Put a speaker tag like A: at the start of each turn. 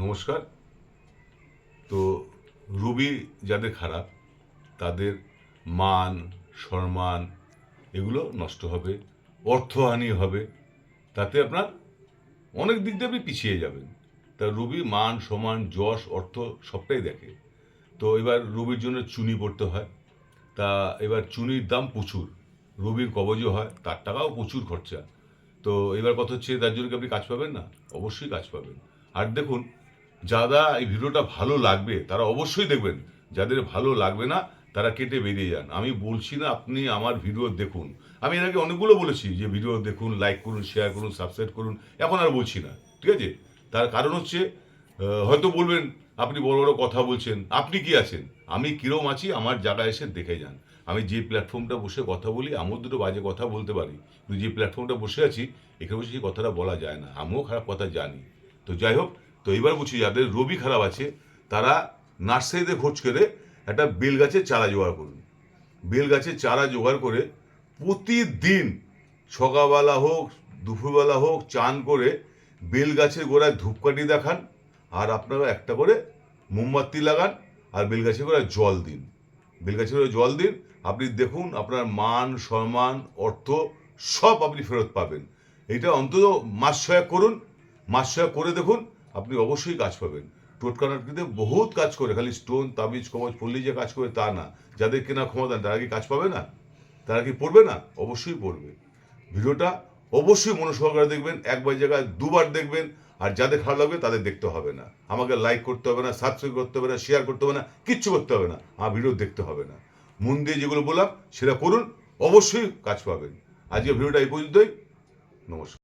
A: নমস্কার। তো রবি যাদের খারাপ, তাদের মান, সম্মান এগুলো নষ্ট হবে, অর্থহানি হবে, তাতে আপনার অনেক দিক দিয়ে আপনি পিছিয়ে যাবেন। তা রবি মান, সম্মান, যশ, অর্থ সবটাই দেখে। তো এবার রবির জন্য চুনি পড়তে হয়। তা এবার চুনির দাম প্রচুর। রবির কবজও হয়, তার টাকাও প্রচুর খরচা। তো এবার কথা হচ্ছে, তার জন্য কি আপনি কাজ পাবেন না? অবশ্যই কাজ পাবেন। আর দেখুন যারা এই ভিডিওটা ভালো লাগবে, তারা অবশ্যই দেখবেন। যাদের ভালো লাগবে না, তারা কেটে বেরিয়ে যান। আমি বলছি না আপনি আমার ভিডিও দেখুন। আমি এর আগে অনেকগুলো বলেছি যে ভিডিও দেখুন লাইক করুন শেয়ার করুন সাবস্ক্রাইব করুন। এখন আর বলছি না, ঠিক আছে? তার কারণ হচ্ছে হয়তো বলবেন, আপনি বড় বড় কথা বলছেন। আপনি কি আছেন? আমি কিরম আছি? আমার জায়গায় এসে দেখে যান। আমি যে প্ল্যাটফর্মটা বসে কথা বলি, আমিও দুটো বাজে কথা বলতে পারি। কিন্তু যে প্ল্যাটফর্মটা বসে আছি, এখানে বসে কথাটা বলা যায় না। আমিও খারাপ কথা জানি। তো যাই হোক তো এবার বলছি যাদের রবি খারাপ আছে, তারা নার্সারিতে খোঁজ করে একটা বেল গাছের চারা জোগাড় করুন। বেল গাছের চারা জোগাড় করে প্রতিদিন সকালবেলা হোক, দুপুরবেলা হোক, চান করে বেল গাছের গোড়ায় ধূপকাঠি দেখান আর আপনারা একটা করে মোমবাতি লাগান আর বেল গাছের গোড়ায় জল দিন। বেল গাছের গোড়ায় জল দিন, আপনি দেখুন আপনার মান, সম্মান, অর্থ সব আপনি ফেরত পাবেন। এটা অন্তত মাস ছয়েক করুন, মাস ছয়েক করে দেখুন আপনি অবশ্যই কাজ পাবেন। টোটকানাটিতে বহুত কাজ করে, খালি স্টোন তাবিজ কবচ পড়লেই যে কাজ করে তা না। যাদের কেনা ক্ষমতা তারা কি কাজ পাবে না? তারা কি পড়বে না? অবশ্যই পড়বে। ভিডিওটা অবশ্যই মনোসহকারে দেখবেন একবার জায়গায় দুবার দেখবেন, আর যাদের খারাপ লাগবে তাদের দেখতে হবে না। আমাকে লাইক করতে হবে না সাবস্ক্রাইব করতে হবে না শেয়ার করতে হবে না, কিচ্ছু করতে হবে না। আমার ভিডিও দেখতে হবে না। মন দিয়ে যেগুলো বললাম, সেটা করুন অবশ্যই কাজ পাবেন। আজকে ভিডিওটা এই পর্যন্তই। নমস্কার।